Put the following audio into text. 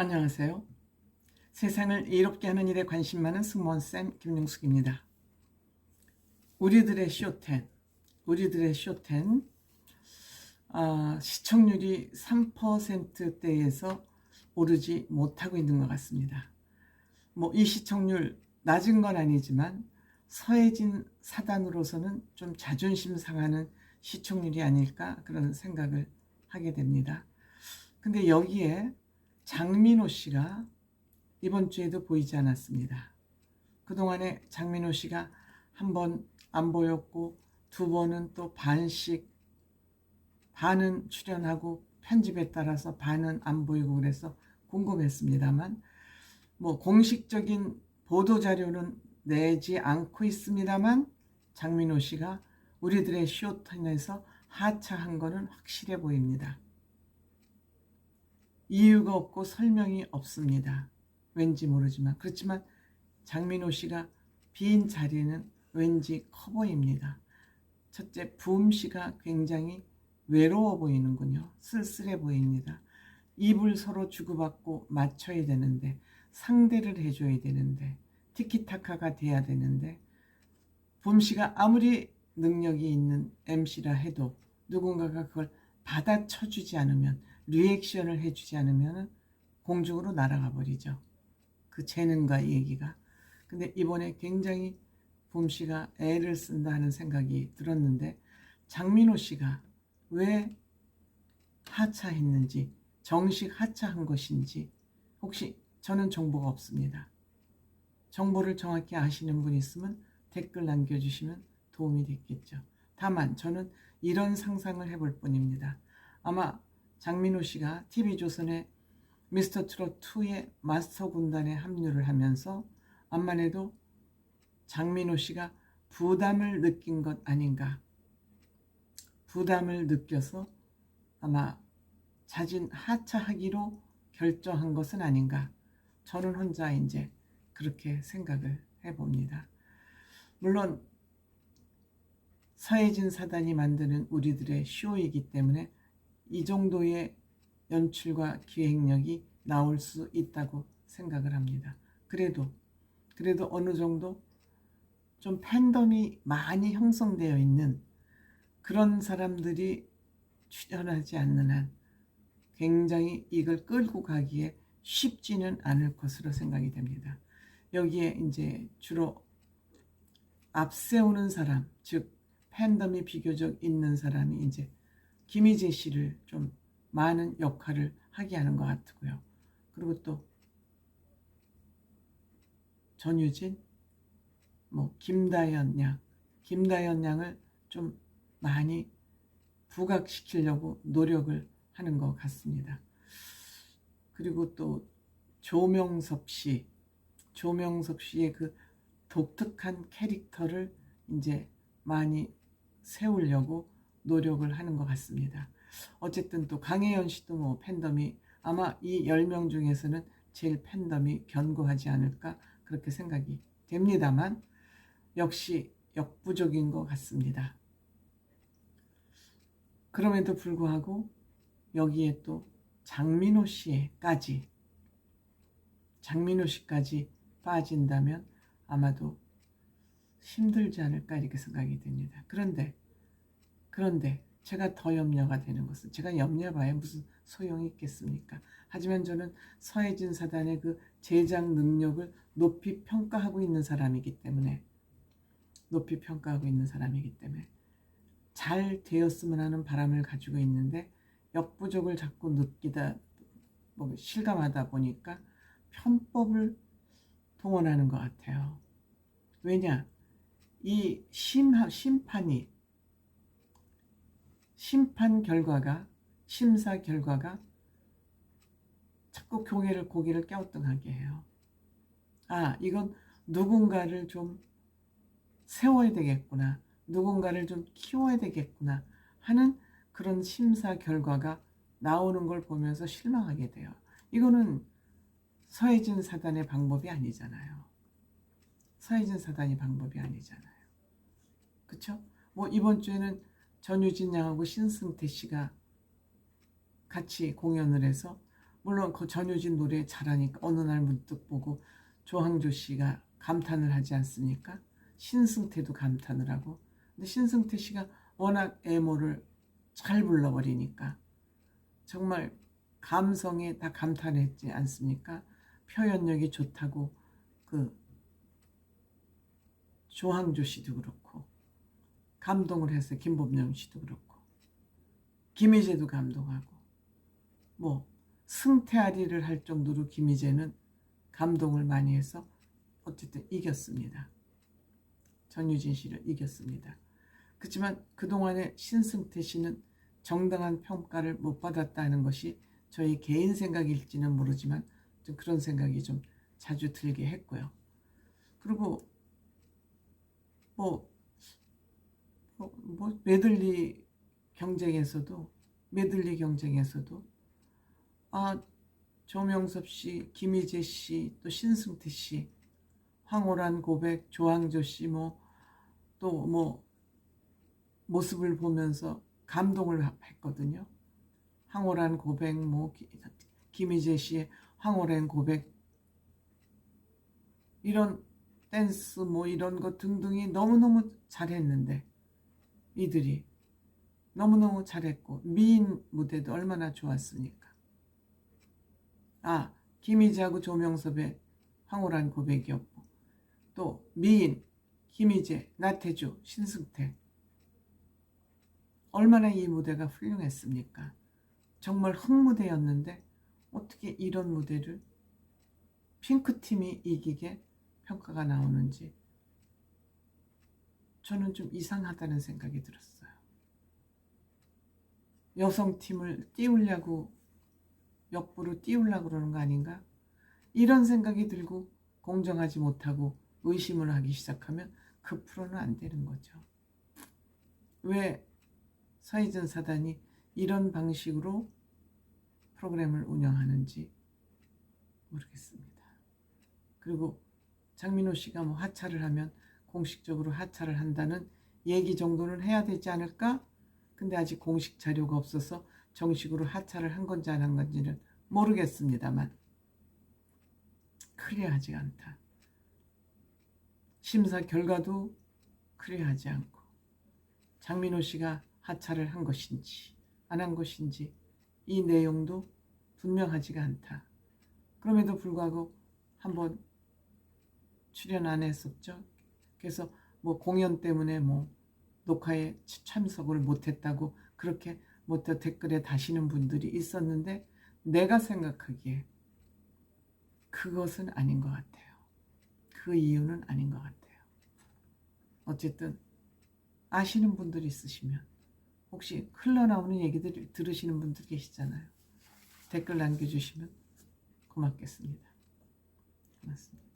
안녕하세요. 세상을 이롭게 하는 일에 관심 많은 승무원쌤 김용숙입니다. 우리들의 쇼텐, 우리들의 쇼텐, 아, 시청률이 3%대에서 오르지 못하고 있는 것 같습니다. 뭐 이 시청률 낮은 건 아니지만 서해진 사단으로서는 좀 자존심 상하는 시청률이 아닐까 그런 생각을 하게 됩니다. 근데 여기에 장민호 씨가 이번 주에도 보이지 않았습니다. 그동안에 장민호 씨가 한 번 안 보였고 두 번은 또 반씩 반은 출연하고 편집에 따라서 반은 안 보이고 그래서 궁금했습니다만 뭐 공식적인 보도 자료는 내지 않고 있습니다만 장민호 씨가 우리들의 쇼턴에서 하차한 거는 확실해 보입니다. 이유가 없고 설명이 없습니다. 왠지 모르지만 그렇지만 장민호 씨가 빈 자리는 왠지 커 보입니다. 첫째 부음 씨가 굉장히 외로워 보이는군요. 쓸쓸해 보입니다. 입을 서로 주고받고 맞춰야 되는데 상대를 해줘야 되는데 티키타카가 돼야 되는데 부음 씨가 아무리 능력이 있는 MC라 해도 누군가가 그걸 받아쳐주지 않으면 리액션을 해주지 않으면 공중으로 날아가 버리죠. 그 재능과 얘기가. 근데 이번에 굉장히 봄 씨가 애를 쓴다 하는 생각이 들었는데 장민호 씨가 왜 하차했는지 정식 하차한 것인지 혹시 저는 정보가 없습니다. 정보를 정확히 아시는 분 있으면 댓글 남겨주시면 도움이 됐겠죠. 다만 저는 이런 상상을 해볼 뿐입니다. 아마 장민호 씨가 TV조선의 미스터 트롯 2의 마스터 군단에 합류를 하면서 암만 해도 장민호 씨가 부담을 느낀 것 아닌가. 부담을 느껴서 아마 자진 하차하기로 결정한 것은 아닌가. 저는 혼자 이제 그렇게 생각을 해봅니다. 물론 서해진 사단이 만드는 우리들의 쇼이기 때문에 이 정도의 연출과 기획력이 나올 수 있다고 생각을 합니다. 그래도 그래도 어느 정도 좀 팬덤이 많이 형성되어 있는 그런 사람들이 출연하지 않는 한 굉장히 이걸 끌고 가기에 쉽지는 않을 것으로 생각이 됩니다. 여기에 이제 주로 앞세우는 사람, 즉 팬덤이 비교적 있는 사람이 이제 김희재 씨를 좀 많은 역할을 하게 하는 것 같고요. 그리고 또 전유진, 뭐 김다연 양, 김다연 양을 좀 많이 부각시키려고 노력을 하는 것 같습니다. 그리고 또 조명섭 씨, 조명섭 씨의 그 독특한 캐릭터를 이제 많이 세우려고 노력을 하는 것 같습니다. 어쨌든 또 강혜연 씨도 뭐 팬덤이 아마 이 10명 중에서는 제일 팬덤이 견고하지 않을까 그렇게 생각이 됩니다만 역시 역부족인 것 같습니다. 그럼에도 불구하고 여기에 또 장민호 씨까지 장민호 씨까지 빠진다면 아마도 힘들지 않을까 이렇게 생각이 됩니다. 그런데 그런데 제가 더 염려가 되는 것은 제가 염려봐야 무슨 소용이 있겠습니까? 하지만 저는 서해진 사단의 그 제작 능력을 높이 평가하고 있는 사람이기 때문에 높이 평가하고 있는 사람이기 때문에 잘 되었으면 하는 바람을 가지고 있는데 역부족을 자꾸 느끼다 뭐 실감하다 보니까 편법을 동원하는 것 같아요. 왜냐 이 심, 심판이 심판 결과가 심사 결과가 자꾸 교회를 고개를 갸우뚱하게 해요. 아 이건 누군가를 좀 세워야 되겠구나. 누군가를 좀 키워야 되겠구나 하는 그런 심사 결과가 나오는 걸 보면서 실망하게 돼요. 이거는 서해진 사단의 방법이 아니잖아요. 서해진 사단이 방법이 아니잖아요. 그쵸? 뭐 이번 주에는 전유진 양하고 신승태 씨가 같이 공연을 해서 뭐 물론 그 전효진 노래 잘하니까 어느 날 문득 보고 조항조 씨가 감탄을 하지 않습니까? 신승태도 감탄을 하고 근데 신승태 씨가 워낙 애모를 잘 불러버리니까 정말 감성에 다 감탄했지 않습니까? 표현력이 좋다고 그 조항조 씨도 그렇고 감동을 했어요. 김범용 씨도 그렇고 김희재도 감동하고 뭐 승태아리를 할 정도로 김희재는 감동을 많이 해서 어쨌든 이겼습니다. 전유진 씨를 이겼습니다. 그렇지만 그동안에 신승태 씨는 정당한 평가를 못 받았다는 것이 저희 개인 생각일지는 모르지만 좀 그런 생각이 좀 자주 들게 했고요. 그리고 뭐, 뭐, 뭐 메들리 경쟁에서도 메들리 경쟁에서도 아 조명섭 씨, 김희재 씨, 또 신승태 씨, 황홀한 고백, 조항조 씨 뭐 또뭐 모습을 보면서 감동을 했거든요. 황홀한 고백, 뭐 기- 김희재 씨의 황홀한 고백 이런 댄스 뭐 이런 것 등등이 너무너무 잘했는데 이들이 너무너무 잘했고 미인 무대도 얼마나 좋았으니까 아 김희재하고 조명섭의 황홀한 고백이었고 또 미인 김희재, 나태주, 신승태 얼마나 이 무대가 훌륭했습니까? 정말 흑무대였는데 어떻게 이런 무대를 핑크팀이 이기게 평가가 나오는지 저는 좀 이상하다는 생각이 들었어요. 여성팀을 띄우려고 역부로 띄우려고 그러는 거 아닌가? 이런 생각이 들고 공정하지 못하고 의심을 하기 시작하면 그 프로는 안 되는 거죠. 왜 서희전 사단이 이런 방식으로 프로그램을 운영하는지 모르겠습니다. 그리고 장민호 씨가 뭐 하차를 하면 공식적으로 하차를 한다는 얘기 정도는 해야 되지 않을까? 근데 아직 공식 자료가 없어서 정식으로 하차를 한 건지 안 한 건지는 모르겠습니다만 클리어하지 않다. 심사 결과도 클리어하지 않고 장민호 씨가 하차를 한 것인지 안 한 것인지 이 내용도 분명하지가 않다. 그럼에도 불구하고 한번 출연 안 했었죠. 그래서 뭐 공연 때문에 뭐 녹화에 참석을 못했다고 그렇게 못해 댓글에 다시는 분들이 있었는데 내가 생각하기에 그것은 아닌 것 같아요. 그 이유는 아닌 것 같아요. 어쨌든 아시는 분들이 있으시면 혹시 흘러나오는 얘기들 들으시는 분들 계시잖아요. 댓글 남겨주시면 고맙겠습니다. 고맙습니다.